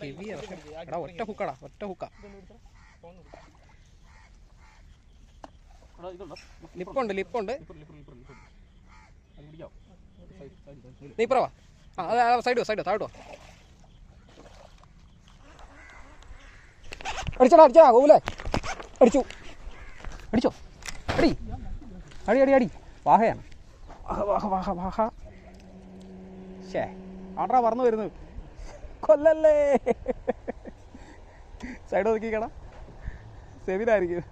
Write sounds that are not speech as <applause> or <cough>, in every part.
ഹെവിയാ പക്ഷെ എടാ ഒറ്റ ഹുക്കടാ ഒറ്റ ഹുക്ക. ലിപ്പുണ്ട് ലിപ്പുണ്ട്. നീ ഇപ്പറവാ ആ അതെ സൈഡ് സൈഡ് താഴോട്ടോ അടിച്ചടാ അടിച്ചടാ ഗോകുലേ. അടിച്ചു. അടിച്ചോ? അടി. അടി അടി അടി. വാഹയാണ്. വാഹ വാഹ വാഹ വാഹ. ഷേ ആട്രാ പറന്നു വരുന്നത് കൊല്ലല്ലേ? സൈഡ് നോക്കിക്കണം സെമിനായിരിക്കും.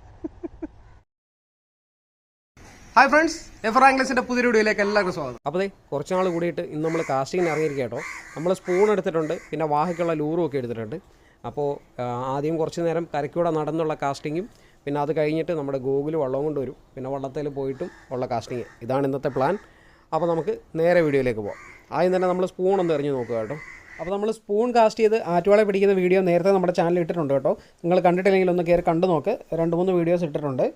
ഹായ് ഫ്രണ്ട്സ് എഫർ ആംഗ്ലസിന്റെ പുതിയ വീഡിയോയിലേക്ക് എല്ലാവർക്കും സ്വാഗതം. അപ്പോൾ ദേ കുറച്ച് നാൾ കൂടിയിട്ട് ഇന്ന് നമ്മൾ കാസ്റ്റിങ്ങിന് ഇറങ്ങിയിരിക്കുക കേട്ടോ. നമ്മൾ സ്പൂൺ എടുത്തിട്ടുണ്ട് പിന്നെ വാഹിക്കുള്ള ലൂറും ഒക്കെ എടുത്തിട്ടുണ്ട്. അപ്പോൾ ആദ്യം കുറച്ച് നേരം കരയ്ക്കൂടെ നടന്നുള്ള കാസ്റ്റിങ്ങും പിന്നെ അത് കഴിഞ്ഞിട്ട് നമ്മുടെ ഗൂഗിൾ വള്ളം കൊണ്ട് വരും. പിന്നെ വള്ളത്തിൽ പോയിട്ടും ഉള്ള കാസ്റ്റിങ് ഇതാണ് ഇന്നത്തെ പ്ലാൻ അപ്പോൾ നമുക്ക് നേരെ വീഡിയോയിലേക്ക് പോകാം ആദ്യം തന്നെ നമ്മൾ സ്പൂൺ ഒന്ന് എറിഞ്ഞ് നോക്കുക കേട്ടോ. അപ്പോൾ നമ്മൾ സ്പൂൺ കാസ്റ്റ് ചെയ്ത് ആറ്റുവാളെ പിടിക്കുന്ന വീഡിയോ നേരത്തെ നമ്മുടെ ചാനലിൽ ഇട്ടിട്ടുണ്ട് കേട്ടോ. നിങ്ങൾ കണ്ടിട്ടില്ലെങ്കിൽ ഒന്ന് കയറി കണ്ടു നോക്ക്. രണ്ട് മൂന്ന് വീഡിയോസ് ഇട്ടിട്ടുണ്ട്.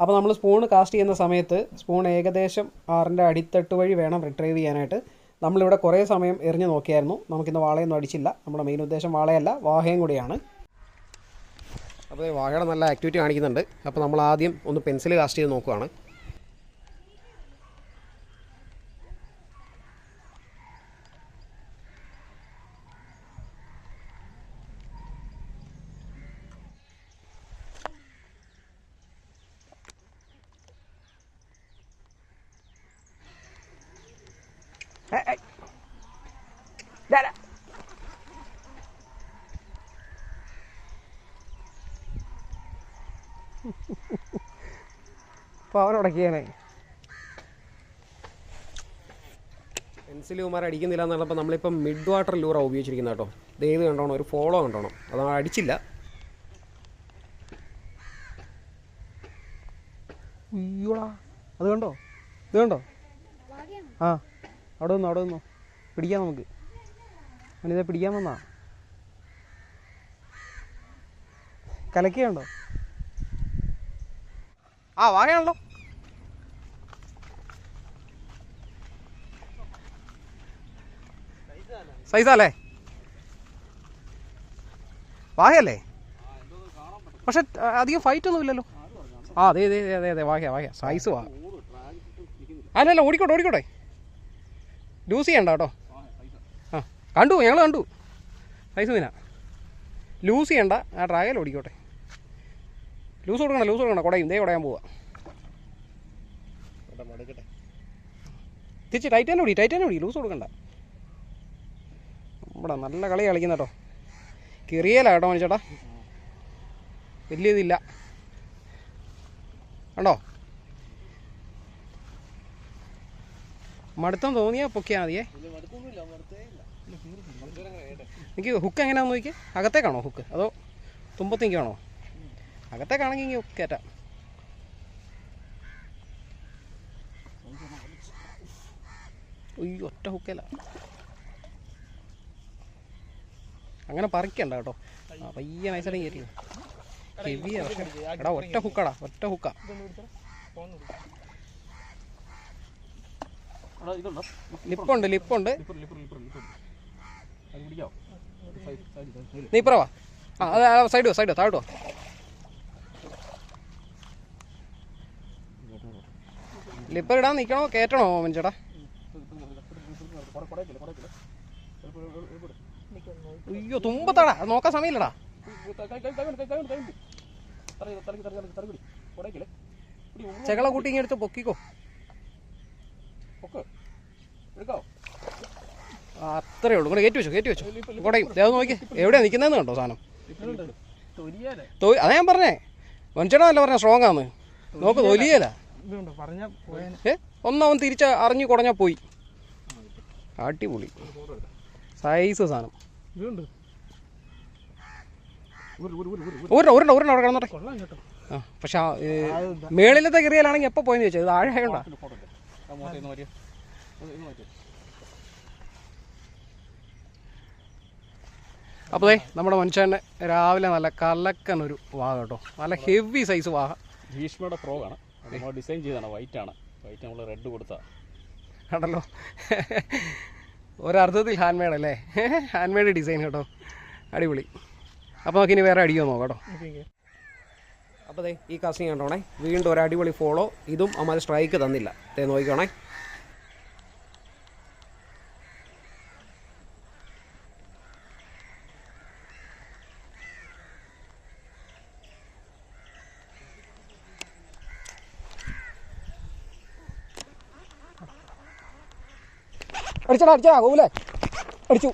അപ്പോൾ നമ്മൾ സ്പൂൺ കാസ്റ്റ് ചെയ്യുന്ന സമയത്ത് സ്പൂൺ ഏകദേശം ആറിന്റെ അടിത്തട്ട് വഴി വേണം റിട്രൈവ് ചെയ്യാനായിട്ട്. നമ്മളിവിടെ കുറേ സമയം എറിഞ്ഞ് നോക്കിയായിരുന്നു. നമുക്കിന്ന് വാളയൊന്നും അടിച്ചില്ല. നമ്മുടെ മെയിൻ ഉദ്ദേശം വാളയല്ല വാഹയും കൂടിയാണ്. അപ്പോൾ വാഹയുടെ നല്ല ആക്ടിവിറ്റി കാണിക്കുന്നുണ്ട്. അപ്പോൾ നമ്മൾ ആദ്യം ഒന്ന് പെൻസിൽ കാസ്റ്റ് ചെയ്ത് നോക്കുകയാണ് അപ്പോൾ അവനുടക്കിയാനേ പെൻസിൽ കുമാർ അടിക്കുന്നില്ല എന്നുള്ളപ്പോൾ നമ്മളിപ്പോൾ നമ്മളിപ്പം മിഡ് വാട്ടർ ലൂറ ഉപയോഗിച്ചിരിക്കുന്ന കേട്ടോ. ദൈവം കണ്ടോണം ഒരു ഫോളോ കണ്ടോണം. അത് അടിച്ചില്ല. അയ്യോടാ അത് കണ്ടോ? ഇത് കണ്ടോ? ആ അവിടെ നിന്നോ അവിടെ നിന്നോ. പിടിക്കാം നമുക്ക്. അവനിതെ പിടിക്കാൻ വന്നാ? കലക്കിയുണ്ടോ? ആ വാഹയാണല്ലോ സൈസല്ലേ വാഹയല്ലേ പക്ഷെ അധികം ഫൈറ്റ് ഒന്നും ഇല്ലല്ലോ. ആ അതെ അതെ അതെ അതെ വാഹ വാഹ സൈസ് വാ. അല്ലല്ല അല്ല ഓടിക്കോട്ടെ ഓടിക്കോട്ടെ. ലൂസ് ചെയ്യണ്ട കേട്ടോ. കണ്ടു ഞങ്ങൾ കണ്ടു. പൈസ മീനാ ലൂസ് ചെയ്യണ്ട ആ ഡ്രാഗൽ ഓടിക്കോട്ടെ. ലൂസ് കൊടുക്കണ്ട ലൂസ് കൊടുക്കണ്ട. കുടയും. ദേ കുടയാൻ പോവാ. തിരിച്ച് ടൈറ്റാൻ ഓടി ടൈറ്റാൻ ഓടി. ലൂസ് കൊടുക്കണ്ട. നമ്മുടെ നല്ല കളി കളിക്കുന്ന കേട്ടോ. കിറിയല കേട്ടോ മനുഷ്യട്ടാ. വലിയ ഇതില്ല. കണ്ടോ? മടുത്തം തോന്നിയാ പൊക്കിയാൽ മതിയേ. എനിക്ക് ഹുക്ക് എങ്ങനെയാണെന്ന് നോക്കി അകത്തേക്കാണോ ഹുക്ക് അതോ തുമ്പത്തേക്കാണോ? അകത്തേക്കാണെങ്കിൽ ഇങ്ങനെ കയറ്റാം. ഉയ്യോ ഒറ്റ ഹുക്കല്ല അങ്ങനെ പറിക്കണ്ട കേട്ടോ. പയ്യ നൈസായിട്ട് കയറ്റി ഹെവിയാ പക്ഷെ. എടാ ഒറ്റ ഹുക്കടാ ഒറ്റ ഹുക്ക ലിപ്പുണ്ട് ലിപ്പുണ്ട് നീ ഇപ്പറവാ. ആ അതെ സൈഡ് സൈഡ് താഴോട്ടോ ലിപ്പർ ഇടാൻ നിൽക്കണോ കയറ്റണോ മനുഷ്യടാ അയ്യോ തുമ്പത്താടാ. നോക്കാൻ സമയമില്ലടാ. ചെകള കൂട്ടി ഇങ്ങനെ എടുത്ത് പൊക്കിക്കോ. ആ, അത്രേ ഉള്ളൂ. കേറ്റി കയറ്റി വെച്ചോ കയറ്റി വെച്ചോ. കൊടയും ദേവം നോക്കി. എവിടെയാ നിൽക്കുന്നതെന്ന് കണ്ടോ സാധനം? അതാ ഞാൻ പറഞ്ഞേ. മനുഷ്യനല്ല അല്ല പറഞ്ഞ സ്ട്രോങ് ആന്ന്? നോക്ക് തൊലിയല്ല ഏ? ഒന്നവൻ തിരിച്ച അറിഞ്ഞു കുടഞ്ഞാ പോയി. അടിപൊളി. സൈസ് സാധനം. ഒരെണ്ണം ഒരെണ്ണം അവിടെ കിടന്നോട്ടെ. ആ പക്ഷെ മേളിലത്തെ കയറിയാലാണെങ്കിൽ എപ്പോൾ പോയെന്ന് ചോദിച്ചത് താഴെ ആയോണ്ടാ? അപ്പോൾ നമ്മുടെ മനുഷ്യന്റെ രാവിലെ നല്ല കലക്കൻ ഒരു വാഹ കേട്ടോ നല്ല ഹെവി സൈസ് വാഹ ഭീഷ്മയുടെ പ്രോ ആണ്. നമ്മൾ ഡിസൈൻ ചെയ്താണ് വൈറ്റ് ആണ്. വൈറ്റ് നമ്മൾ റെഡ് കൊടുത്താ. ആണല്ലോ ഒരർത്ഥത്തിൽ ഹാൻഡ് മെയ്ഡ് അല്ലേ? ഹാൻഡ് മെയ്ഡ് ഡിസൈൻ കേട്ടോ. അടിപൊളി. അപ്പോൾ നമുക്ക് ഇനി വേറെ അടിയോ നോക്കാം കേട്ടോ അപ്പോൾ ദേ ഈ കാസ്റ്റിംഗ് കണ്ടോണേ? വീണ്ടും ഒരു അടിപൊളി ഫോളോ ഇതും അമ്മ സ്ട്രൈക്ക് തന്നില്ല. ദേ നോക്കിക്കോണേ. അടിച്ചടാ അടിച്ചടാ ഗോകുലേ. അടിച്ചു.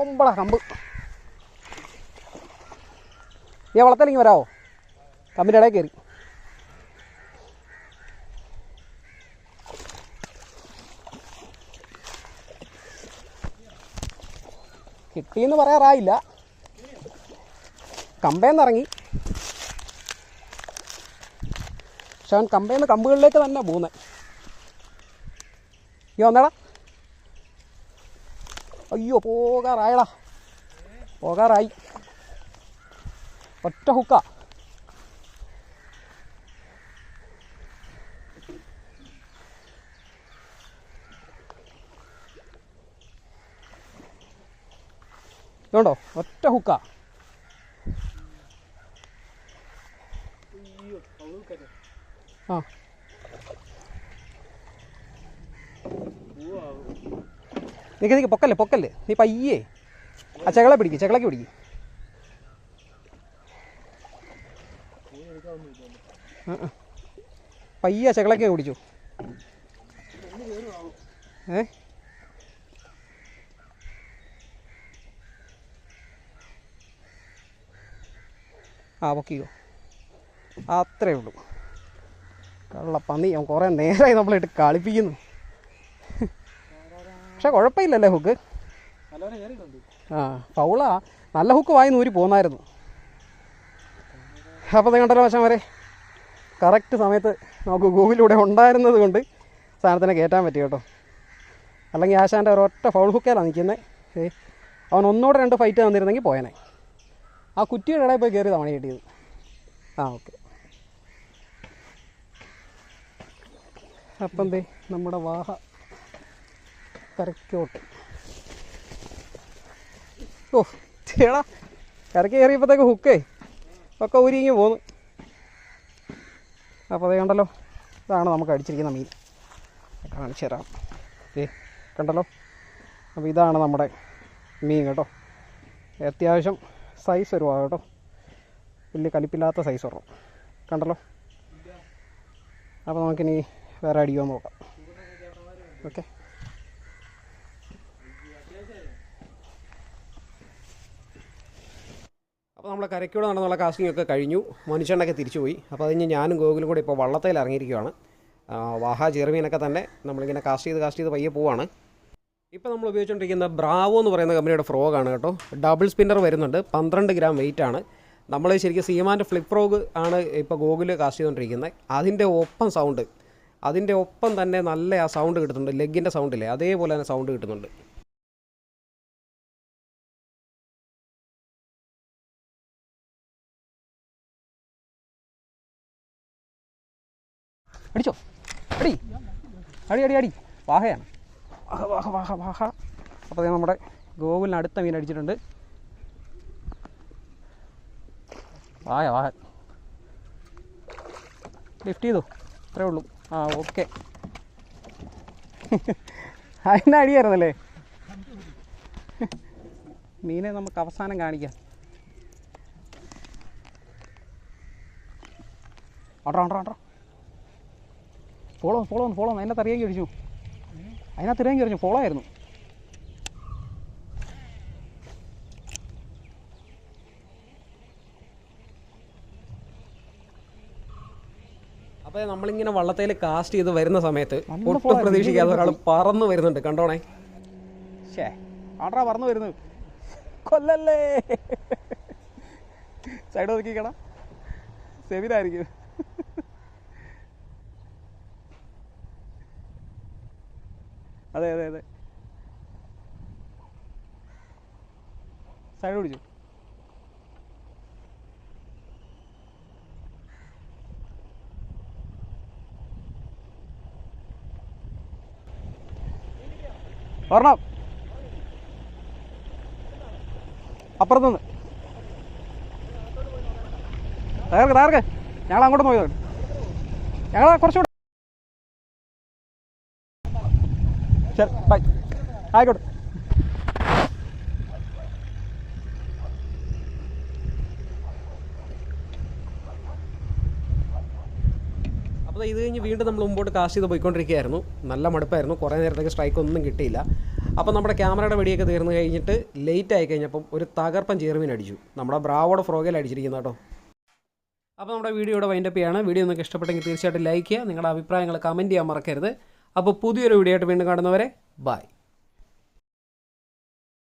ഒമ്പട കമ്പ്. ഈ വളത്തിലിങ്ങി വരാവോ? കമ്പിന്റെ ഇടയിൽ കയറി. കിട്ടിയെന്ന് പറയാറായില്ല. കമ്പേന്ന് ഇറങ്ങി. പക്ഷെ അവൻ കമ്പേന്ന് കമ്പുകളിലേക്ക് തന്നെ പോകുന്നത് ഈ വന്നേടാ. അയ്യോ പോകാറായടാ. പോകാറായി. ഒറ്റ ഹുക്ക. ഇതുണ്ടോ ഒറ്റ ഹുക്ക. ആ. നിൽക്ക് പൊക്കല്ലേ പൊക്കല്ലേ? നീ പയ്യേ. ആ ചെകളെ പിടിക്ക് ചെകളക്ക് പിടിക്ക്. പയ്യ ചെകളയ്ക്ക് പിടിച്ചു. ഏ? ആ പൊക്കിക്കോ അത്രേ ഉള്ളൂ. കള്ള പന്നി അവൻ കുറേ നേരമായി നമ്മളിട്ട് കളിപ്പിക്കുന്നു. പക്ഷെ കുഴപ്പമില്ലല്ലേ ഹുക്ക് ആ പൗളാ നല്ല ഹുക്ക് വായി നൂരി പോന്നായിരുന്നു. അപ്പോൾ കണ്ടല്ലോ വശം വരെ കറക്റ്റ് സമയത്ത് നമുക്ക് ഗൂഗിലൂടെ ഉണ്ടായിരുന്നത് കൊണ്ട് സാധനത്തിനെ കയറ്റാൻ പറ്റി കേട്ടോ. അല്ലെങ്കിൽ ആശാന്റെ ഒരൊറ്റ ഫൗൾ ഹുക്കേലാണ് നിൽക്കുന്നത് അവൻ ഒന്നുകൂടെ രണ്ട് ഫൈറ്റ് തന്നിരുന്നെങ്കിൽ പോയനെ. ആ കുറ്റിയുടെ ഇടയിൽ പോയി കയറി തവണ കിട്ടിയത്. ആ ഓക്കെ. അപ്പം എന്തേ നമ്മുടെ വാഹ കരക്കോട്ട് ഓ ചേടാ. കരക്ക് കയറിയപ്പോഴത്തേക്ക് ഹുക്കേ ഒക്കെ ഊരിങ്ങി പോന്നു. അപ്പോൾ അതേ കണ്ടല്ലോ ഇതാണ് നമുക്ക് അടിച്ചിരിക്കുന്ന മീൻ. കാണിച്ചു തരാം. ഏ കണ്ടല്ലോ? അപ്പോൾ ഇതാണ് നമ്മുടെ മീൻ കേട്ടോ. അത്യാവശ്യം സൈസ് വരുവാ കേട്ടോ വലിയ കലിപ്പില്ലാത്ത സൈസ് വരണം കണ്ടല്ലോ? അപ്പോൾ നമുക്കിനി വേറെ അടിയോ നോക്കാം. ഓക്കെ അപ്പോൾ നമ്മളെ കരയ്ക്കൂടെ നടന്നുള്ള കാസ്റ്റിംഗ് ഒക്കെ കഴിഞ്ഞു. മനുഷ്യണ്ണൊക്കെ തിരിച്ചു പോയി അപ്പോൾ അതിന് ഞാനും ഗോകുലും കൂടെ ഇപ്പോൾ വള്ളത്തേൽ ഇറങ്ങിയിരിക്കുകയാണ് വാഹാ ചെറുമീനൊക്കെ തന്നെ നമ്മളിങ്ങനെ കാസ്റ്റ് ചെയ്ത് കാസ്റ്റ് ചെയ്ത് പയ്യെ പോവാണ്. ഇപ്പോൾ നമ്മൾ ഉപയോഗിച്ചുകൊണ്ടിരിക്കുന്ന ബ്രാവോ എന്ന് പറയുന്ന കമ്പനിയുടെ ഫ്രോഗ് ആണ് കേട്ടോ. ഡബിൾ സ്പിന്നർ വരുന്നുണ്ട്. പന്ത്രണ്ട് ഗ്രാം വെയിറ്റ് ആണ്. നമ്മൾ ശരിക്കും സീമാന്റെ ഫ്ലിപ്പ് ഫ്രോഗ് ആണ് ഇപ്പോൾ ഗോകുൽ കാസ്റ്റ് ചെയ്തുകൊണ്ടിരിക്കുന്നത് അതിന്റെ ഒപ്പം സൗണ്ട് അതിന്റെ ഒപ്പം തന്നെ നല്ല ആ സൗണ്ട് കിട്ടുന്നുണ്ട്. ലെഗിന്റെ സൗണ്ടില്ലേ അതേപോലെ തന്നെ സൗണ്ട് കിട്ടുന്നുണ്ട്. അടിച്ചോ? അടി. അടി അടി അടി. വാഹയാണ്. വാഹ വാഹ വാഹ വാഹ അപ്പോൾ നമ്മുടെ ഗോകുലിന് അടുത്ത മീൻ അടിച്ചിട്ടുണ്ട്. വായ വാഹ ലിഫ്റ്റ് ചെയ്തു? അത്രേ ഉള്ളൂ. ആ ഓക്കെ <laughs> അതിന്റെ അടിയായിരുന്നല്ലേ? <laughs> മീനെ നമുക്ക് അവസാനം കാണിക്കാം. Auto auto auto. Follow follow follow എന്നെ തറിയാൻ കഴിച്ചു അതിനകത്ത് ഇറങ്ങി എറിഞ്ഞു ഫോളോ ആയിരുന്നു അപ്പോൾ നമ്മളിങ്ങനെ വള്ളത്തേൽ കാസ്റ്റ് ചെയ്ത് വരുന്ന സമയത്ത് ഒട്ടും പ്രതീക്ഷിക്കാതെ ഒരാൾ പറന്നു വരുന്നുണ്ട്. കണ്ടോണേ? ഷേ ആട്രാ പറന്നു വരുന്നു. കൊല്ലല്ലേ? സൈഡ് നോക്കിക്കണം സെവിലായിരിക്കും അതെ അതെ അതെ. സൈഡ് പിടിച്ചു? ഒരെണ്ണം. അപ്പുറത്ത് നിന്ന് തകർക്ക് തകർക്ക്. ഞങ്ങൾ അങ്ങോട്ട് പോയതാണ്. ഞങ്ങൾ കുറച്ചുകൂടെ ശരി ബൈ ആയിക്കോട്ടെ. അപ്പോൾ ഇത് കഴിഞ്ഞ് വീണ്ടും നമ്മൾ മുമ്പോട്ട് കാസ്റ്റ് ചെയ്ത് പോയിക്കൊണ്ടിരിക്കുകയായിരുന്നു. നല്ല മടുപ്പായിരുന്നു. കുറേ നേരത്തേക്ക് സ്ട്രൈക്ക് ഒന്നും കിട്ടിയില്ല. അപ്പോൾ നമ്മുടെ ക്യാമറയുടെ വെടിയൊക്കെ തീർന്നു കഴിഞ്ഞിട്ട് ലേറ്റ് ആയി കഴിഞ്ഞപ്പം ഒരു തകർപ്പൻ ചേർമീൻ അടിച്ചു. നമ്മുടെ ബ്രാവോടെ ഫ്രോഗയിൽ അടിച്ചിരിക്കുന്ന കേട്ടോ. അപ്പോൾ നമ്മുടെ വീഡിയോ ഇവിടെ വൈൻഡപ്പ് ചെയ്യാണ്. വീഡിയോ നിങ്ങൾക്ക് ഇഷ്ടപ്പെട്ടെങ്കിൽ തീർച്ചയായിട്ടും ലൈക്ക് ചെയ്യുക. നിങ്ങളുടെ അഭിപ്രായങ്ങൾ കമന്റ് ചെയ്യാൻ മറക്കരുത്. അപ്പോൾ പുതിയൊരു വീഡിയോ ആയിട്ട് വീണ്ടും കാണുന്നവരെ ബൈ.